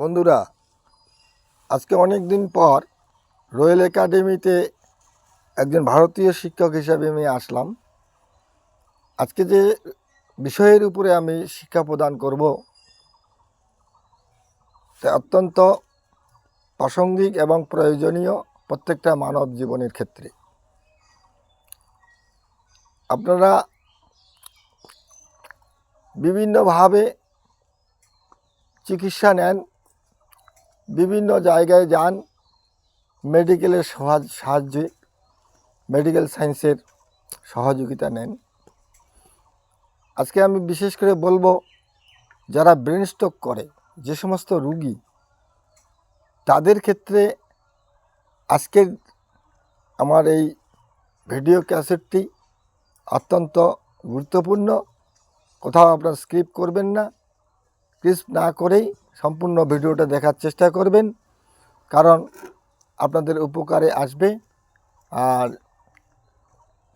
বন্ধুরা, আজকে অনেক দিন পর রয়্যাল একাডেমিতে একজন ভারতীয় শিক্ষক হিসাবে আমি আসলাম। আজকে যে বিষয়ের উপরে আমি শিক্ষা প্রদান করব, তা অত্যন্ত প্রাসঙ্গিক এবং প্রয়োজনীয় প্রত্যেকটা মানব জীবনের ক্ষেত্রে। আপনারা বিভিন্নভাবে চিকিৎসা নেন বিভিন্ন জায়গায় যান মেডিকেলের সাহায্যে, মেডিকেল সায়েন্সের সহযোগিতা নেন। আজকে আমি বিশেষ করে বলব, যারা ব্রেন স্ট্রোক করে, যে সমস্ত রুগী, তাদের ক্ষেত্রে আজকের আমার এই ভিডিও ক্যাসেটটি অত্যন্ত গুরুত্বপূর্ণ। কোথাও আপনার স্ক্রিপ্ট করবেন না। স্ক্রিপ্ট না করেই সম্পূর্ণ ভিডিওটা দেখার চেষ্টা করবেন, কারণ আপনাদের উপকারে আসবে। আর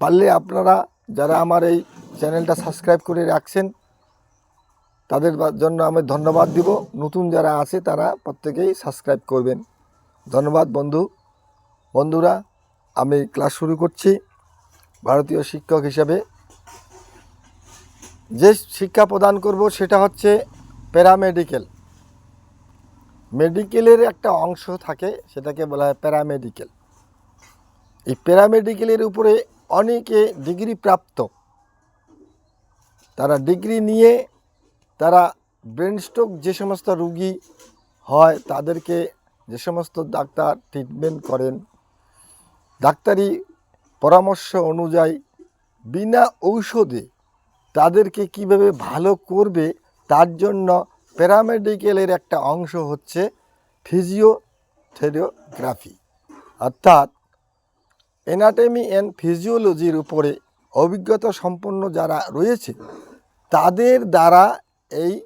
পারলে আপনারা যারা আমার এই চ্যানেলটা সাবস্ক্রাইব করে রাখছেন, তাদের জন্য আমি ধন্যবাদ দিব। নতুন যারা আছে, তারা প্রত্যেকেই সাবস্ক্রাইব করবেন। ধন্যবাদ বন্ধু। বন্ধুরা, আমি ক্লাস শুরু করছি ভারতীয় শিক্ষক হিসাবে। যে শিক্ষা প্রদান করব, সেটা হচ্ছে প্যারামেডিক্যাল। মেডিকেলের একটা অংশ থাকে, সেটাকে বলা হয় প্যারামেডিক্যাল এই প্যারামেডিক্যালের উপরে অনেকে ডিগ্রি প্রাপ্ত। তারা ডিগ্রি নিয়ে, তারা ব্রেন স্ট্রোক যে সমস্ত রুগী হয়, তাদেরকে যে সমস্ত ডাক্তার ট্রিটমেন্ট করেন, ডাক্তারি পরামর্শ অনুযায়ী বিনা ঔষধে তাদেরকে কীভাবে ভালো করবে, তার জন্য প্যারামেডিক্যালের একটা অংশ হচ্ছে ফিজিওথেরিওগ্রাফি অর্থাৎ এনাটমি অ্যান্ড ফিজিওলজির উপরে অভিজ্ঞতা সম্পন্ন যারা রয়েছে, তাদের দ্বারা এই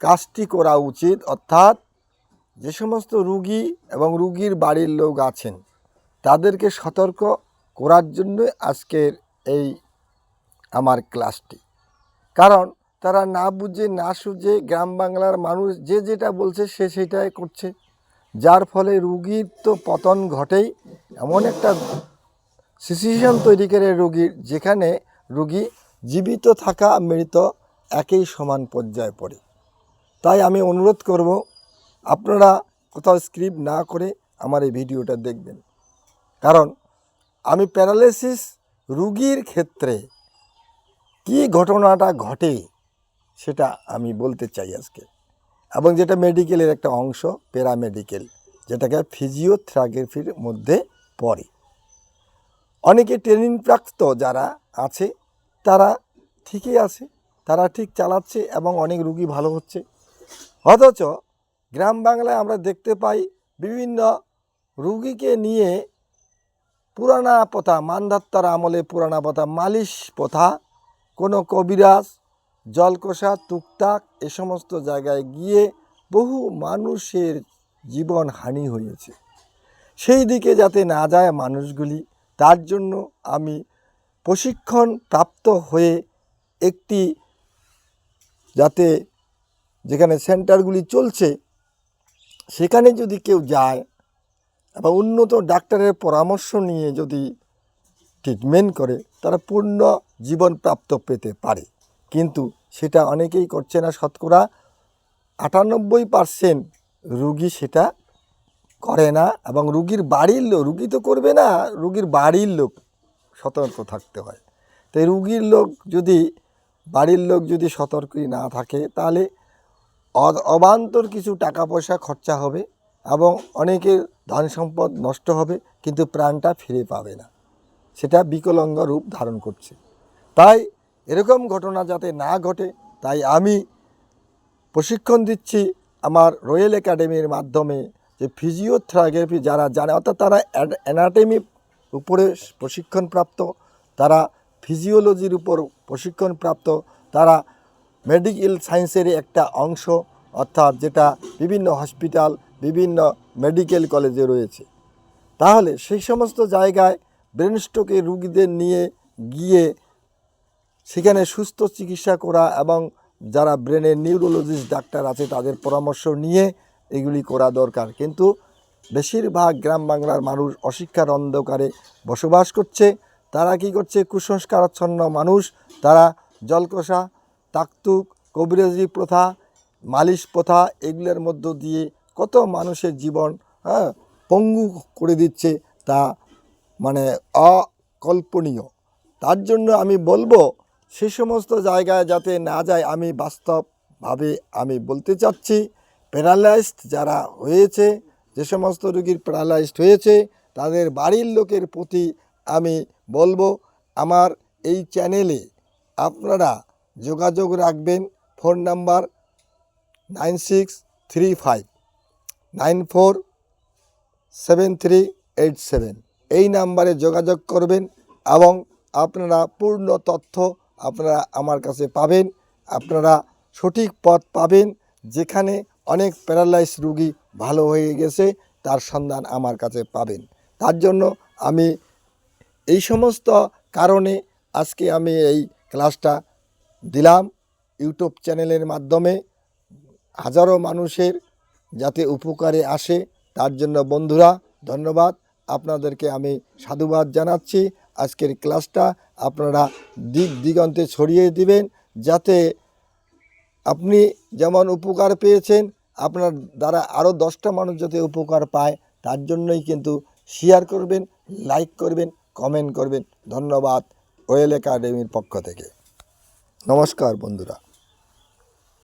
কাজটি করা উচিত। অর্থাৎ যে সমস্ত রুগী এবং রুগীর বাড়ির লোক আছেন, তাদেরকে সতর্ক করার জন্য আজকের এই আমার ক্লাসটি। কারণ তারা না বুঝে, না সুঝে গ্রাম বাংলার মানুষ যে যেটা বলছে সে সেটাই করছে। যার ফলে রুগীর তো পতন ঘটেই। এমন একটা সিচুয়েশন তৈরি করে রুগীর, যেখানে রুগী জীবিত থাকা, মৃত একই সমান পর্যায়ে পড়ে। তাই আমি অনুরোধ করব, আপনারা কোথাও স্ক্রিপ্ট না করে আমার এই ভিডিওটা দেখবেন। কারণ আমি প্যারালাইসিস রুগীর ক্ষেত্রে কি ঘটনাটা ঘটে সেটা আমি বলতে চাই আজকে। এবং যেটা মেডিকেলের একটা অংশ, প্যারামেডিকেল, যেটাকে ফিজিওথেরাপির মধ্যে পড়ে। অনেকে ট্রেনিং প্রাপ্ত যারা আছে, তারা ঠিকই আছে, তারা ঠিক চালাচ্ছে এবং অনেক রুগী ভালো হচ্ছে। অথচ গ্রাম বাংলায় আমরা দেখতে পাই বিভিন্ন রুগীকে নিয়ে পুরানা প্রথা, মানধাত্তার আমলে পুরানা প্রথা, মালিশ প্রথা, কোনো কবিরাজ জলকষা টুকটাক এ সমস্ত জায়গায় গিয়ে বহু মানুষের জীবন হানি হয়েছে। সেই দিকে যাতে না যায় মানুষগুলি, তার জন্য আমি প্রশিক্ষণ প্রাপ্ত হয়ে একটি যাতে যেখানে সেন্টারগুলি চলছে, সেখানে যদি কেউ যায় এবং উন্নত ডাক্তারের পরামর্শ নিয়ে যদি ট্রিটমেন্ট করে, তারা পূর্ণ জীবন প্রাপ্ত পেতে পারে। কিন্তু সেটা অনেকেই করছে না, শতকরা আটানব্বই পার্সেন্ট রুগী সেটা করে না এবং রুগীর বাড়ির লোক, রুগী তো করবে না, রুগীর বাড়ির লোক সতর্ক থাকতে হয়। তাই রুগীর লোক যদি, বাড়ির লোক যদি সতর্কই না থাকে, তাহলে অবান্তর কিছু টাকা পয়সা খরচা হবে এবং অনেকের ধন সম্পদ নষ্ট হবে, কিন্তু প্রাণটা ফিরে পাবে না। সেটা বিকলাঙ্গ রূপ ধারণ করছে। তাই এরকম ঘটনা যাতে না ঘটে, তাই আমি প্রশিক্ষণ দিচ্ছি আমার রয়্যাল একাডেমির মাধ্যমে যে ফিজিওথেরাপি যারা জানে, অর্থাৎ তারা অ্যানাটমি উপরে প্রশিক্ষণপ্রাপ্ত, তারা ফিজিওলজির উপর প্রশিক্ষণপ্রাপ্ত, তারা মেডিকেল সায়েন্সের একটা অংশ, অর্থাৎ যেটা বিভিন্ন হসপিটাল, বিভিন্ন মেডিকেল কলেজে রয়েছে। তাহলে সেই সমস্ত জায়গায় ব্রেন স্ট্রোকে রুগীদের নিয়ে গিয়ে সেখানে সুস্থ চিকিৎসা করা এবং যারা ব্রেনের নিউরোলজিস্ট, ডাক্তার আছে, তাদের পরামর্শ নিয়ে এগুলি করা দরকার। কিন্তু বেশিরভাগ গ্রাম বাংলার মানুষ অশিক্ষার অন্ধকারে বসবাস করছে। তারা কি করছে? কুসংস্কারাচ্ছন্ন মানুষ। তারা জলকষা, তাকতুক, কবিরাজি প্রথা, মালিশ প্রথা এগুলোর মধ্য দিয়ে কত মানুষের জীবন হ্যাঁ পঙ্গু করে দিচ্ছে তা মানে অকল্পনীয়। তার জন্য আমি বলব সে সমস্ত জায়গায় যাতে না যায়, আমি বাস্তবভাবে আমি বলতে চাচ্ছি প্যারালাইজড যারা হয়েছে, যে সমস্ত রোগীর প্যারালাইজড হয়েছে, তাদের বাড়ির লোকের প্রতি আমি বলব, আমার এই চ্যানেলে আপনারা যোগাযোগ রাখবেন phone number nine six three five nine four seven three eight seven এই নাম্বারে যোগাযোগ করবেন এবং আপনারা পূর্ণ তথ্য আপনারা আমার কাছে পাবেন। আপনারা সঠিক পথ পাবেন, যেখানে অনেক প্যারালাইস রুগী ভালো হয়ে গেছে, তার সন্ধান আমার কাছে পাবেন। তার জন্য আমি এই সমস্ত কারণে আজকে আমি এই ক্লাসটা দিলাম। ইউটিউব চ্যানেলের মাধ্যমে হাজারো মানুষের যাতে উপকারে আসে, তার জন্য বন্ধুরা, ধন্যবাদ। আপনাদেরকে আমি সাধুবাদ জানাচ্ছি। আজকের ক্লাসটা আপনারা দিক দিগন্তে ছড়িয়ে দিবেন যাতে আপনি যেমন উপকার পেয়েছেন, আপনার দ্বারা আরও দশটা মানুষ যাতে উপকার পায়, তার জন্যই কিন্তু শেয়ার করবেন লাইক করবেন কমেন্ট করবেন। ধন্যবাদ, ওয়েল একাডেমির পক্ষ থেকে। নমস্কার বন্ধুরা।